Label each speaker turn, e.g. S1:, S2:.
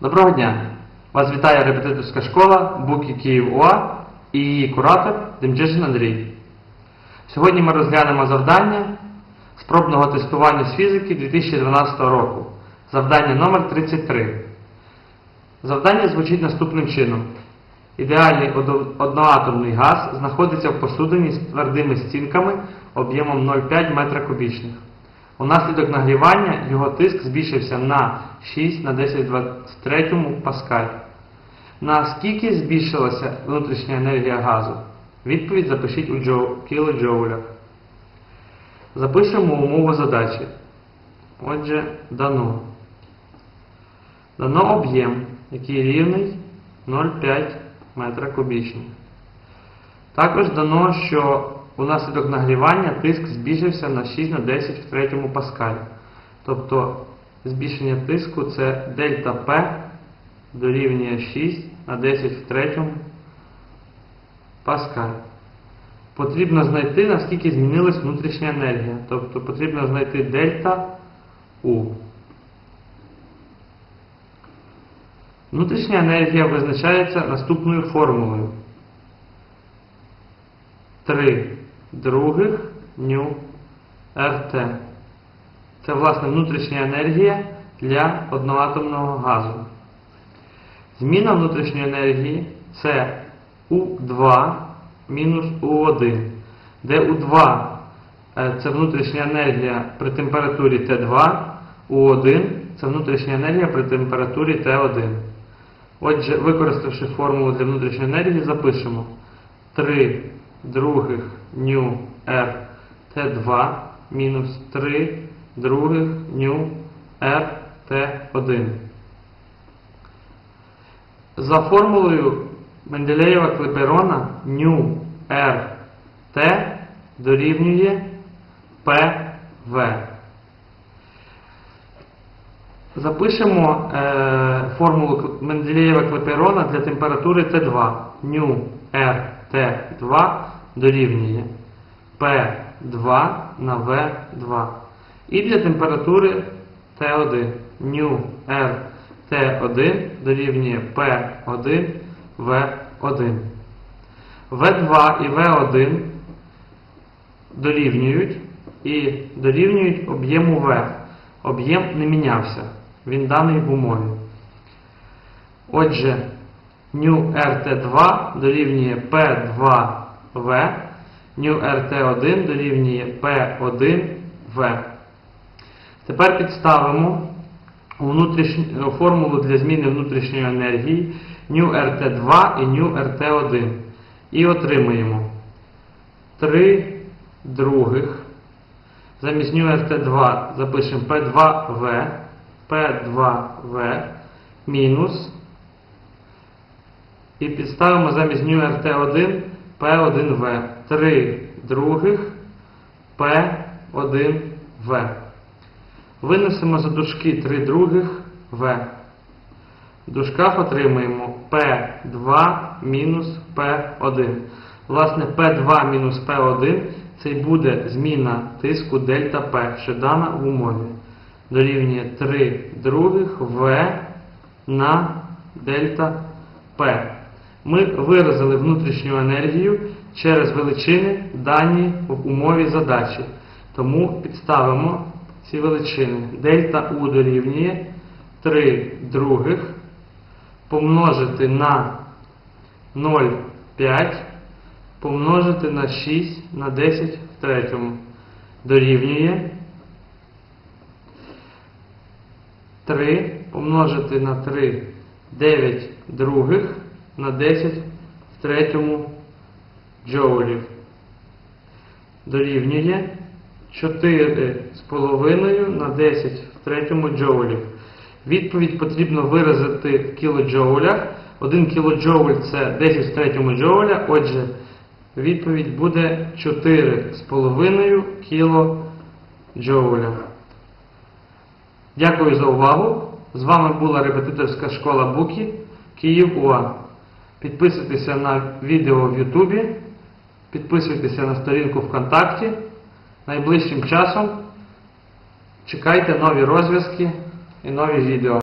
S1: Доброго дня! Вас вітає репетиторська школа Буки Київ УА і її куратор Демчишин Андрій. Сьогодні ми розглянемо завдання спробного тестування з фізики 2012 року. Завдання номер 33. Завдання звучить наступним чином. Ідеальний одноатомний газ знаходиться в посудині з твердими стінками об'ємом 0,5 метра кубічних. Унаслідок нагрівання його тиск збільшився на 6 на 10-23 паскаль. На скільки збільшилася внутрішня енергія газу? Відповідь запишіть у джоу, кілоджоулях. Запишемо умову задачі. Отже, дано. Дано об'єм, який рівний 0,5 метра кубічних. Також дано, що унаслідок нагрівання тиск збільшився на 6 на 10 в третьому паскалі. Тобто збільшення тиску це дельта П дорівнює 6 на 10 в третьому паскаль. Потрібно знайти, наскільки змінилась внутрішня енергія. Тобто потрібно знайти дельта У. Внутрішня енергія визначається наступною формулою. 3 других ню РТ. Це, власне, внутрішня енергія для одноатомного газу. Зміна внутрішньої енергії це У2 мінус У1, де У2 е, це внутрішня енергія при температурі Т2, У1 це внутрішня енергія при температурі Т1. Отже, використавши формулу для внутрішньої енергії, запишемо 3 других ню R Т2 мінус 3 других ню R Т1. За формулою Менделєєва Клеперона ню R Т дорівнює ПВ. Запишемо е, формулу Менделєєва Клеперона для температури Т2. Ню R Т2 дорівнює P2 на V2. І для температури Т1 ню R Т1 дорівнює P1 В1. В2 і В1 дорівнюють і дорівнюють об'єму В. Об'єм не мінявся. Він даний в умові. Отже, ню РТ2 дорівнює P2В, ню РТ1 дорівнює P1В. Тепер підставимо формулу для зміни внутрішньої енергії ню РТ2 і ню РТ1. І отримаємо 3 других. Замість ню РТ2 запишемо P2В, P2В мінус. І підставимо замість ню РТ1 P1В. 3 других P1В. Винесемо за дужки 3 других В. В дужках отримаємо P2 мінус P1. Власне, P2 мінус P1 це й буде зміна тиску дельта P, що дана в умові. Дорівнює 3 других В на дельта P. Ми виразили внутрішню енергію через величини дані в умові задачі. Тому підставимо ці величини. Дельта У дорівнює 3 других помножити на 0,5 помножити на 6 на 10 в третьому. Дорівнює 3 помножити на 3 9 других на 10 в третьому джоулів. Дорівнює 4,5 на 10 в третьому джоулів. Відповідь потрібно виразити в кілоджоулях. 1 кілоджоуль це 10 в третьому джоуля. Отже, відповідь буде 4,5 кілоджоуля. Дякую за увагу. З вами була репетиторська школа Буки Київ УА. Підписуйтеся на відео в Ютубі, підписуйтеся на сторінку ВКонтакті. Найближчим часом чекайте нові розв'язки і нові відео.